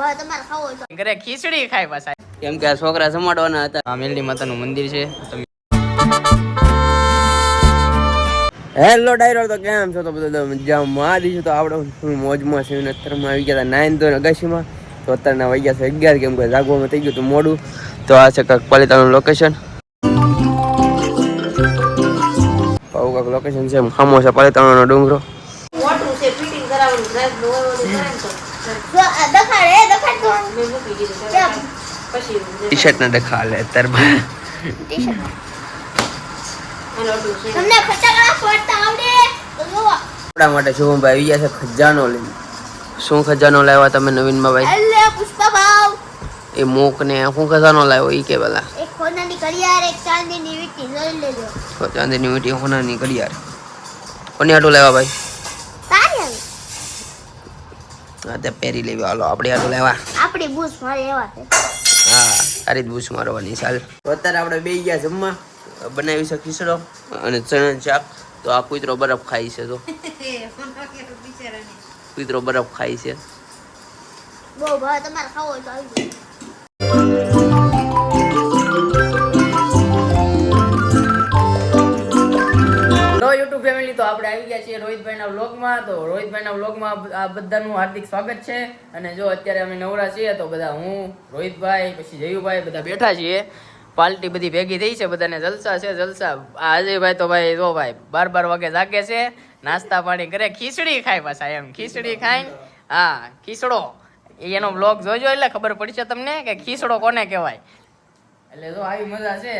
તમારે ખાવો ઘરે ખીચડી ખાય પાછા. કેમ કે આ છોકરા જમાડવાના હતા. આ મેલડી માતાનું મંદિર છે. હેલો ડાયરો તો કેમ છો? તો બધા મારી દીધું તો આપણે ફૂલ મોજમાં છે અને અત્યારમાં આવી ગયા હતા નાઇન તો અગાશીમાં તો અત્યારના વાગ્યા છે અગિયાર કેમ કે જાગવામાં થઈ ગયું હતું મોડું. તો આ છે કાંક પાલિતાનું લોકેશન આવું કાંક લોકેશન છે ખામો છે પાલિતાણાનો ડુંગરો. મોટું છે ફિટિંગ કરાવવાનું ટી શર્ટ ના દેખા લે અત્યારમાં ટી-શર્ટ. આનો છે. તમને ફટાકડા ફોડતા આવડે? આપણા માટે શુભમભાઈ આવી ગયા છે ખજાનો લઈને. શું ખજાનો લાવ્યા તમે નવીનમાં ભાઈ? અલ્લે પુષ્પા ભાવ એ મોક ને શું ખજાનો લાવ્યો એ કે પેલા? એક સોનાની ઘડિયાળ એક ચાંદીની વીંટી લઈ લેજો. ચાંદીની મીઠી હોનાની ઘડિયાળ. કોની આટું લાવ્યા ભાઈ? તે પહેરી લેવી. હાલો આપણે આટું લેવા. આપણી બૂસ મારે એવા હા તારી જ બૂસ મારવાની ચાલ અત્યારે આપણે બે ગયા જમવા. બનાવી છે ખીચડો અને ચણા શાક. તો આ કૂતરો બરફ ખાય છે તો. કૂતરો બરફ ખાય છે. બહુ ભાવ તમારે ખાવો તો આવી તો આપણે આવી ગયા છીએ રોહિતભાઈના વ્લોગમાં. તો રોહિતભાઈના વ્લોગમાં આ બધાનું હાર્દિક સ્વાગત છે. અને જો અત્યારે અમે નવરા છીએ તો બધા હું, રોહિતભાઈ, પછી જયુભાઈ બધા બેઠા છીએ. પાર્ટી બધી ભેગી થઈ છે, બધાને જલસા છે, જલસા. આ અજયભાઈ તો ભાઈ, જો ભાઈ બાર બાર વાગે જાગે છે, નાસ્તા પાણી કરે, ખીચડી ખાય પાછા એમ. ખીચડી ખાય હા, ખીચડો. એનો બ્લોગ જોજો એટલે ખબર પડશે તમને કે ખીચડો કોને કહેવાય. એટલે જો આવી મજા છે.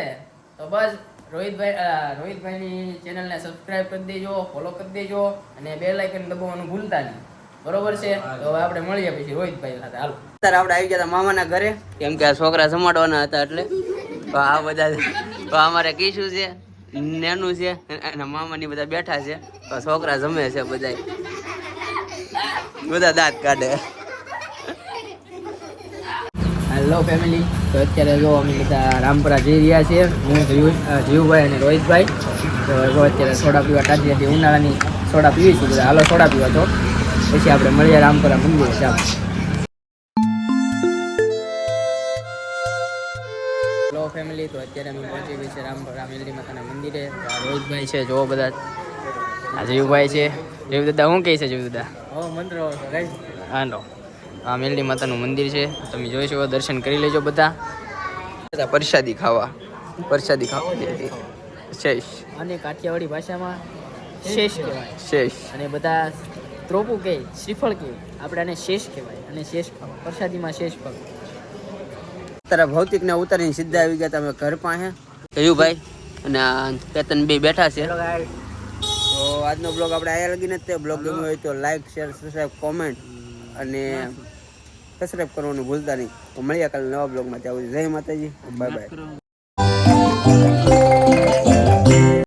તો બસ રોહિતભાઈ રોહિતભાઈની ચેનલને સબસ્ક્રાઇબ કરી દેજો ફોલો કરી દેજો અને બે લાઇકન દબાવવાનું ભૂલતા નહીં. બરોબર છે? તો હવે આપણે મળીએ પછી રોહિતભાઈ સાથે. હાલો. અત્યારે આપણે આવી ગયા મામાના ઘરે. કેમ કે આ છોકરા જમાડવાના હતા એટલે. તો આ બધા તો અમારે કીશું છે નેનું છે અને મામાની બધા બેઠા છે. તો છોકરા જમે છે બધા બધા દાંત કાઢે. હેલો ફેમિલી તો અત્યારે જો અમે બધા રામપુરા જઈ રહ્યા છીએ. હું જીવ- જીવુભાઈ અને રોહિતભાઈ. તો જો અત્યારે સોડા પીવા ટાટી હતી ઉનાળાની સોડા પીવીશું બધા. હાલો સોડા પીવા તો. પછી આપણે મળીએ રામપુરા મંદિરે. ચાલો. હેલો ફેમિલી તો અત્યારે અમે પહોંચી ગઈ છે રામપુરા મેલડી માતાના મંદિરે. રોહિતભાઈ છે જો બધા. આ જીવુભાઈ છે. જીવ દાદા શું કહે છે જીવ દાદા ઓ મંત્ર હાલો. આ મેલડી માતાનું મંદિર છે. તમે જોઈ શકો દર્શન કરી લેજો બધા. બધા પ્રસાદી ખાવા. પ્રસાદી ખાવા શેષ. અને કાઠિયાવાડી ભાષામાં શેષ કહેવાય. શેષ. અને બધા ત્રોપુ કહે શ્રીફળ કહે આપણે આને શેષ કહેવાય અને શેષ ખાવા. પ્રસાદીમાં શેષ ફળ તારા ભૌતિક ને ઉતારીને સીધા આવી ગયા તમે ઘર પાસે. કયું ભાઈ અને કેતન બે બેઠા છે. તો આજનો બ્લોગ આપણે આયા લગીને જ તે બ્લોગ ગમ્યો હોય તો લાઈક શેર સબસ્ક્રાઈબ કોમેન્ટ અને સબસ્ક્રાઈબ કરવાનું ભૂલતા નહીં. તો મળ્યા કાલે નવા બ્લોગમાં ત્યાં જય માતાજી. Bye bye